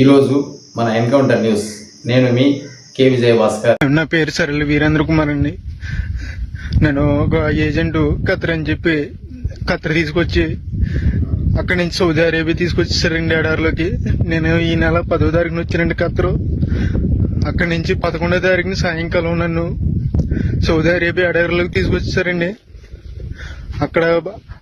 ఈరోజు మన encounter news. నేను మీ కే. విజయ భాస్కర్ నా పేరు సరళ వీరేంద్ర కుమార్ అండి. నేను ఒక ఏజెంట్ ఖతర్ అని చెప్పి ఖతర్ తీసుకొచ్చి అక్కడి నుంచి సౌదీ అరేబియా తీసుకొచ్చేసారండి ఎడారిలోకి. నేను ఈ నెల పదో తారీఖున వచ్చానండి ఖతరు. అక్కడి నుంచి పదకొండో తారీఖున సాయంకాలం నన్ను సౌదీ అరేబియా ఎడారిలోకి తీసుకొచ్చేసారండి. అక్కడ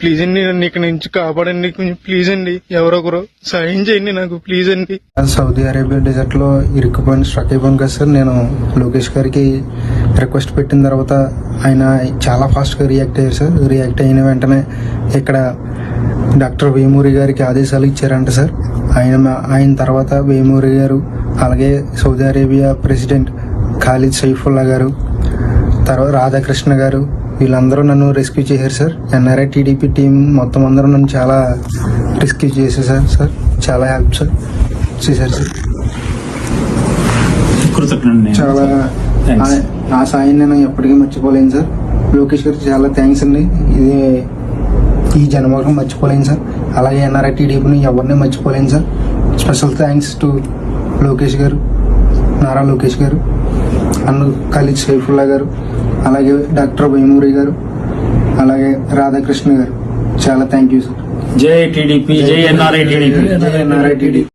ప్లీజ్ అండి నన్ను ఇక్కడ నుంచి కాపాడండి కొంచెం ప్లీజ్ అండి ఎవరొకరు సాయం చేయండి నాకు ప్లీజ్ అండి సౌదీ అరేబియా డెజర్ట్లో ఇరుక్కుపోయిన స్ట్రక్ అయిపోయాను కదా సార్ నేను లోకేష్ గారికి రిక్వెస్ట్ పెట్టిన తర్వాత ఆయన చాలా ఫాస్ట్గా రియాక్ట్ అయ్యారు సార్. రియాక్ట్ అయిన వెంటనే ఇక్కడ డాక్టర్ వేమూరి గారికి ఆదేశాలు ఇచ్చారంట సార్. ఆయన ఆయన తర్వాత వేమూరి గారు అలాగే Saudi Arabia president Khalid Saifullah గారు తర్వాత రాధాకృష్ణ గారు వీళ్ళందరూ నన్ను రెస్క్యూ చేశారు సార్ ఎన్ఆర్ఐ టీడీపీ టీం మొత్తం అందరూ నన్ను చాలా రెస్క్యూ చేసేసారు సార్ చాలా హెల్ప్ సార్ చేశారు సార్. చాలా. ఆ- సాయం నేను ఎప్పటికీ మర్చిపోలేను సార్ లోకేష్ గారికి చాలా థ్యాంక్స్ అండి. ఇది ఈ జన్మకు మర్చిపోలేను సార్ అలాగే ఎన్ఆర్ఐ టీడీపీని ఎవరిని మర్చిపోలేను sir special thanks to Lokesh గారు నారా లోకేష్ గారు. అన్ను ఖలీద్ సైఫుల్లా గారు అలాగే డాక్టర్ వేమూరి గారు అలాగే రాధాకృష్ణ గారు. చాలా థ్యాంక్ యూ సార్. జై టీడీపీ జై ఎన్ఆర్ఐ టీడీపీ. జై ఎన్ఆర్ఐ టీడీపీ.